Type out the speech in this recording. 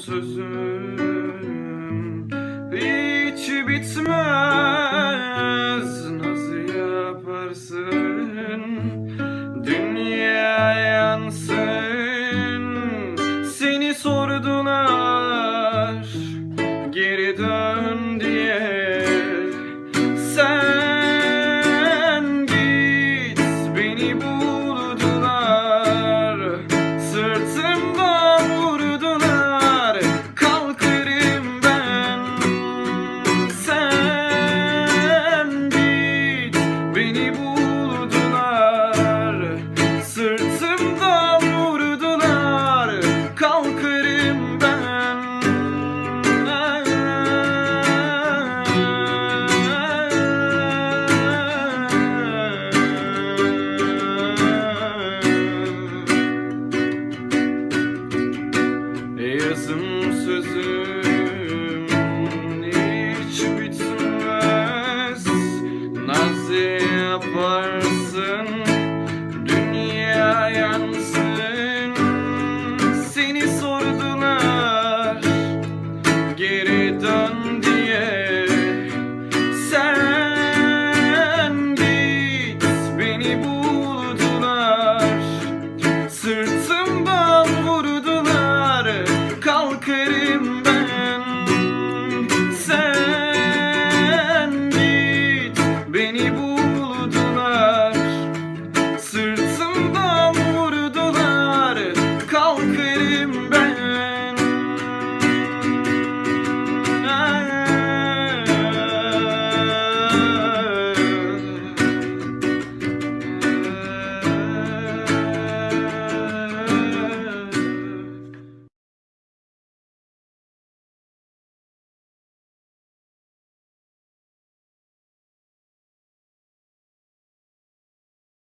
sözüm. Hiç bitmez. Nasıl yaparsın? Dünya yansın. Seni sordular. Geri dön diye. Sen git. Beni buldular. Sırtımda hiç bitmez. Nasıl yaparsın.